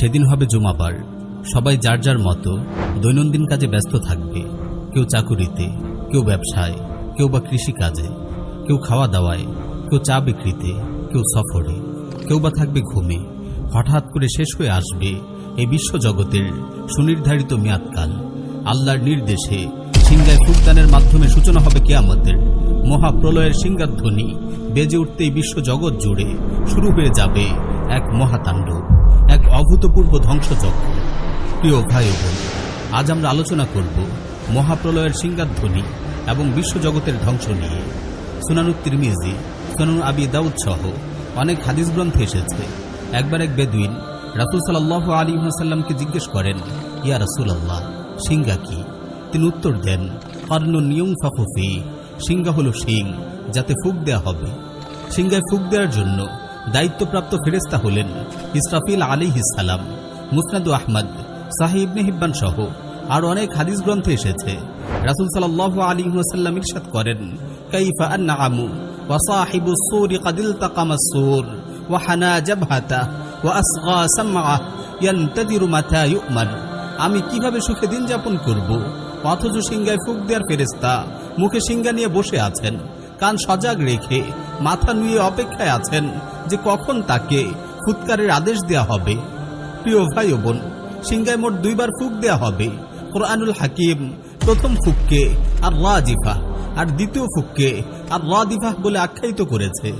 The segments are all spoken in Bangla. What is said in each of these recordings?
সেদিন হবে জুমাবার। সবাই যার যার মতো দৈনন্দিন কাজে ব্যস্ত থাকবে। কেউ চাকুরিতে, কেউ ব্যবসায়, কেউ বা কৃষিকাজে, কেউ খাওয়া দাওয়ায়, কেউ চা বিক্রিতে, কেউ সফরে, কেউ বা থাকবে ঘুমে। হঠাৎ করে শেষ হয়ে আসবে এই বিশ্বজগতের সুনির্ধারিত মেয়াদকাল। আল্লাহর নির্দেশে সিংগায় ফুকদানের মাধ্যমে সূচনা হবে কে কেয়ামতের। মহাপ্রলয়ের সিংহাধ্বনি বেজে উঠতে এই বিশ্বজগৎ জুড়ে শুরু হয়ে যাবে এক মহাতাণ্ডব। এক অভূতপূর্ব ধ্বংসযজ্ঞ। প্রিয় ভাই বোন, আজ আমরা আলোচনা করব মহাপ্রলয়ের সিংহাধ্বনি এবং বিশ্বজগতের ধ্বংস নিয়ে। সুনানুত তিরমিজি, সুনানু আবি দাউদ সহ অনেক হাদিস গ্রন্থে এসেছে। একবার এক বেদুইন রাসুল সাল্লাহ আলী সাল্লামকে জিজ্ঞেস করেন, ইয়া রাসুল আল্লাহ সিংহা কি? তিনি উত্তর দেন কর্ণ নিয়ম ফাকুফি সিংহা হল সিং যাতে ফুক দেয়া হবে। সিংহায় ফুক দেওয়ার জন্য দায়িত্বপ্রাপ্ত ফেরেস্তা হলেন ইসরাফিল আলী সালাম মুসনাদু আহমদ সাহি ইবনে হিব্বান সহ আর অনেক হাদিস গ্রন্থে এসেছে রাসুল সাল্লাহ আলী সাল্লাম ইরশাদ করেন কাইফা আন্নাআমু وصاحب الصور قد التقم الصور وحنى جبهته وأصغى سمعه ينتظر متى يؤمر আমি কিভাবে সুখে দিন যাপন করব অথচ সিংগায় ফুক দেওয়ার ফেরেস্তা মুখে সিংগা নিয়ে বসে আছেন কান সজাগ রেখে মাথা নুয়ে অপেক্ষায় আছেন যে কখন তাকে ফুৎকারের আদেশ দেয়া হবে। প্রিয় ভাই বোন সিংগায় মোট দুইবার ফুক দেয়া হবে। কোরআনুল হাকিম প্রথম ফুককে আর রাজিফা আর দ্বিতীয় ফুককে আর রাদিফা বলে আখ্যায়িত করেছে।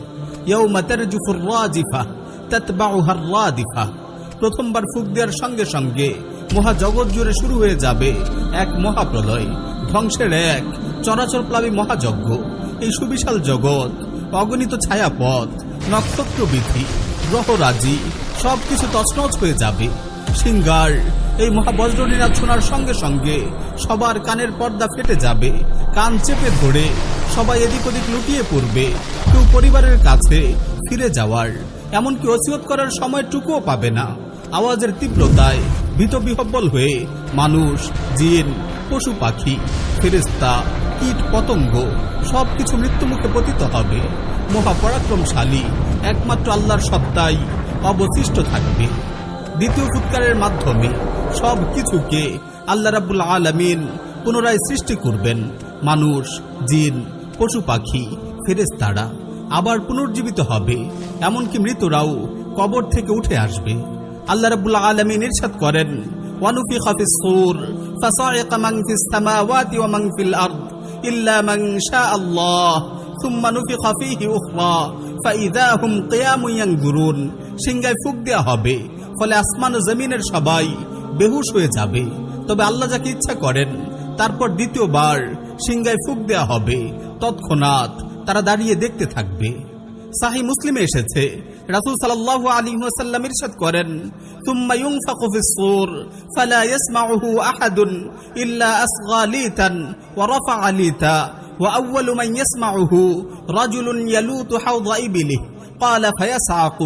প্রথমবার ফুক দেওয়ার সঙ্গে সঙ্গে মহাজগৎ জুড়ে শুরু হয়ে যাবে এক মহাপ্রলয়, ধ্বংসের এক চরাচর প্লাবী মহাযজ্ঞ। এই সুবিশাল জগৎ অগণিত ছায়াপথ নক্ষত্রবিধি গ্রহরাজি, সবকিছু তছনছ হয়ে যাবে। সিঙ্গার, এই মহাবজ্রনীরা শোনার সঙ্গে সঙ্গে সবার কানের পর্দা ফেটে যাবে। কান চেপে ধরে সবাই এদিক ওদিক লুটিয়ে পড়বে। কেউ পরিবারের কাছে ফিরে যাওয়ার, এমনকি ওসিয়ত করার সময়টুকুও পাবে না। আওয়াজের তীব্রতায় ভীত বিহব্বল হয়ে মানুষ, জিন, পশু পাখি ফেরেস্তা কীট পতঙ্গ, সবকিছু মৃত্যুমুখে পতিত হবে। মহাপরাক্রমশালী, একমাত্র আল্লাহর সত্তাই অবশিষ্ট থাকবে। দ্বিতীয় ফুৎকারের মাধ্যমে সব কিছুকে আল্লাহ রাব্বুল আলামিন পুনরায় সৃষ্টি করবেন। মানুষ, জিন, পশু পাখি ফেরেস্তারা আবার পুনর্জীবিত হবে। এমনকি মৃতরাও কবর থেকে উঠে আসবে। আল্লাহ রাব্বুল আলামিন ইরশাদ করেন ওয়ানুফিখ ফিস সূর ফাসাইক মান ফিস সামাওয়াতি ওয়া মান ফিল আরদ। ইল্লা মান শাআ আল্লাহ সুম্মা নুফিখ ফীহি উখরা ফাইদা হুম কিয়ামুন ইয়ানজুরুন। সিংগায় ফুক দেয়া হবে, ফলে আসমান ও জমিনের সবাই বেহুশ হয়ে যাবে। তবে আল্লাহ যাকে ইচ্ছা করেন, তারপর দ্বিতীয়বার সিংগায় ফুক দেয়া হবে। তৎক্ষণাৎ তারা দাঁড়িয়ে দেখতে থাকবে। সাহি মুসলিমে এসেছে রাসূল সাল্লাল্লাহু আলাইহি ওয়াসাল্লাম ইরশাদ করেন ثم ينفخ في الصور فلا يسمعه احد الا اصغى ليتا ورفع ليتا واول من يسمعه رجل يلوت حوض ابله قال فيسعق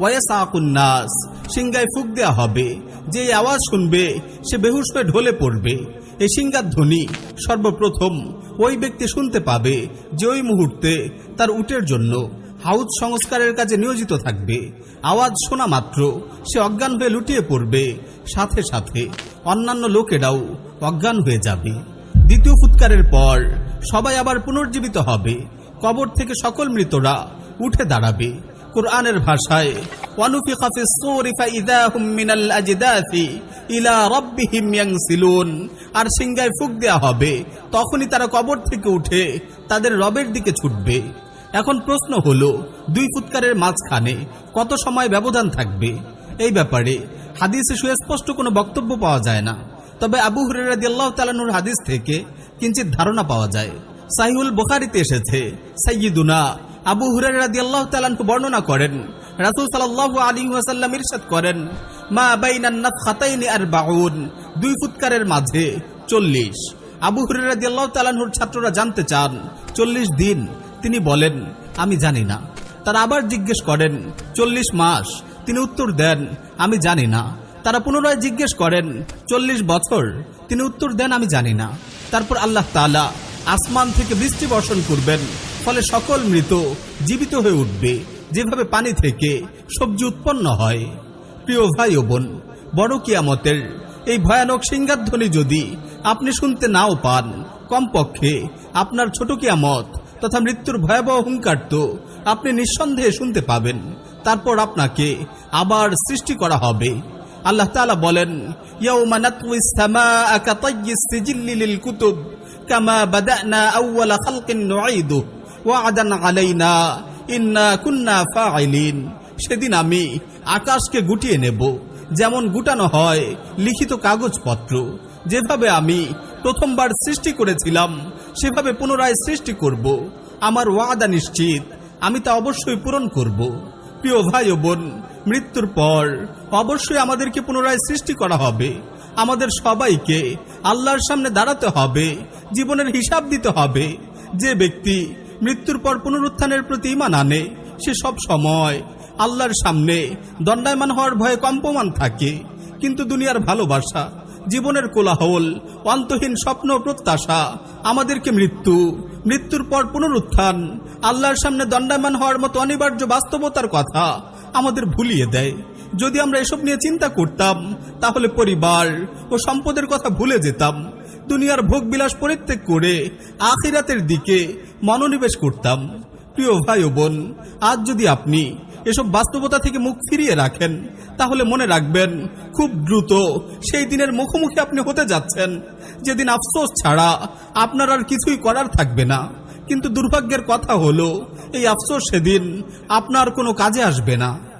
ويسعق الناس সিংগায় ফুক দেয়া হবে যে এই আওয়াজ শুনবে সে বেহুশ হয়ে ঢলে পড়বে এই সিংগার ধ্বনি সর্বপ্রথম ওই ব্যক্তি শুনতে পাবে যে ওই মুহূর্তে তার উটের জন্য হাউজ সংস্কারের কাজে নিয়োজিত থাকবে। আওয়াজ শোনা মাত্র। সে অজ্ঞান হয়ে লুটিয়ে পড়বে। সাথে সাথে অন্যান্য লোকেরাও অজ্ঞান হয়ে যাবে। দ্বিতীয় ফুৎকারের পর সবাই আবার পুনর্জীবিত হবে। কবর থেকে সকল মৃতরা উঠে দাঁড়াবে। কোরআনের ভাষায় আর সিংগায় ফুক দেয়া হবে। তখনই তারা কবর থেকে উঠে তাদের রবের দিকে ছুটবে। এখন প্রশ্ন হলো, দুই ফুৎকারের মাঝখানে কত সময় ব্যবধান থাকবে? এই ব্যাপারে হাদিসে সুস্পষ্ট কোনো বক্তব্য পাওয়া যায় না। তবে আবু হুরাদিয়াল্লাহ তালানুর হাদিস থেকে কিঞ্চিত ধারণা পাওয়া যায়। সাহিউল বুখারিতে এসেছে, সাইয়্যিদুনা আবু হুরার রাদি আল্লাহ তালানকে বর্ণনা করেন, রাসুল সাল্লাহ আলী ওয়াসাল্লাম ইরশাদ করেন, মা বাইনান নাফখাতাইনি আর বাউন দুই ফুৎকারের মাঝে চল্লিশ। আবু হুরার রাদি আল্লাহ তালানহুর ছাত্ররা জানতে চান, চল্লিশ দিন তিনি বলেন, আমি জানি না। তারা আবার জিজ্ঞেস করেন, চল্লিশ মাস। তিনি উত্তর দেন, আমি জানি না। তারা পুনরায় জিজ্ঞেস করেন, চল্লিশ বছর? তিনি উত্তর দেন, আমি জানি না। তারপর আল্লাহ তালা আসমান থেকে বৃষ্টি বর্ষণ করবেন, ফলে সকল মৃত জীবিত হয়ে উঠবে। যেভাবে পানি থেকে সবজি উৎপন্ন হয়। প্রিয় ভাই ও বোন, বড় কিয়ামতের এই ভয়ানক সিংহাধ্বনি যদি আপনি শুনতে নাও পান, কমপক্ষে আপনার ছোট কিয়ামত তথা মৃত্যুর ভয়াবহ হুঙ্কার তো আপনি নিঃসন্দেহে শুনতে পাবেন। তারপর আপনাকে আবার সৃষ্টি করা হবে। আল্লাহ তাআলা বলেন কুতুব ইন্না সেদিন আমি আকাশকে গুটিয়ে নেব। যেমন গুটানো হয় লিখিত কাগজপত্র, যেভাবে আমি প্রথমবার সৃষ্টি করেছিলাম সেভাবে পুনরায় সৃষ্টি করব। আমার ওয়াদা নিশ্চিত, আমি তা অবশ্যই পূরণ করব। প্রিয় ভাই ও বোন, মৃত্যুর পর অবশ্যই আমাদেরকে পুনরায় সৃষ্টি করা হবে। আমাদের সবাইকে আল্লাহর সামনে দাঁড়াতে হবে, জীবনের হিসাব দিতে হবে। যে ব্যক্তি মৃত্যুর পর পুনরুত্থানের প্রতি ইমান আনে, সে সব সময় আল্লাহর সামনে দণ্ডায়মান হওয়ার ভয়ে কম্পমান থাকে। কিন্তু দুনিয়ার ভালোবাসা জীবনের কোলাহল, অন্তহীন স্বপ্ন প্রত্যাশা, আমাদেরকে মৃত্যু, মৃত্যুর পর পুনরুত্থান, আল্লাহর সামনে দণ্ডায়মান হওয়ার মতো অনিবার্য বাস্তবতার কথা আমাদের ভুলিয়ে দেয়। যদি আমরা এসব নিয়ে চিন্তা করতাম, তাহলে পরিবার ও সম্পদের কথা ভুলে যেতাম, দুনিয়ার ভোগ বিলাস পরিত্যাগ করে আখিরাতের দিকে মনোনিবেশ করতাম। প্রিয় ভাই ও বোন, আজ যদি আপনি এসব বাস্তবতা থেকে মুখ ফিরিয়ে রাখেন। তাহলে মনে রাখবেন, খুব দ্রুত সেই দিনের মুখোমুখি আপনি হতে যাচ্ছেন। যেদিন আফসোস ছাড়া আপনার আর কিছুই করার থাকবে না। কিন্তু দুর্ভাগ্যের কথা হলো, এই আফসোস সেদিন আপনার কোনো কাজে আসবে না।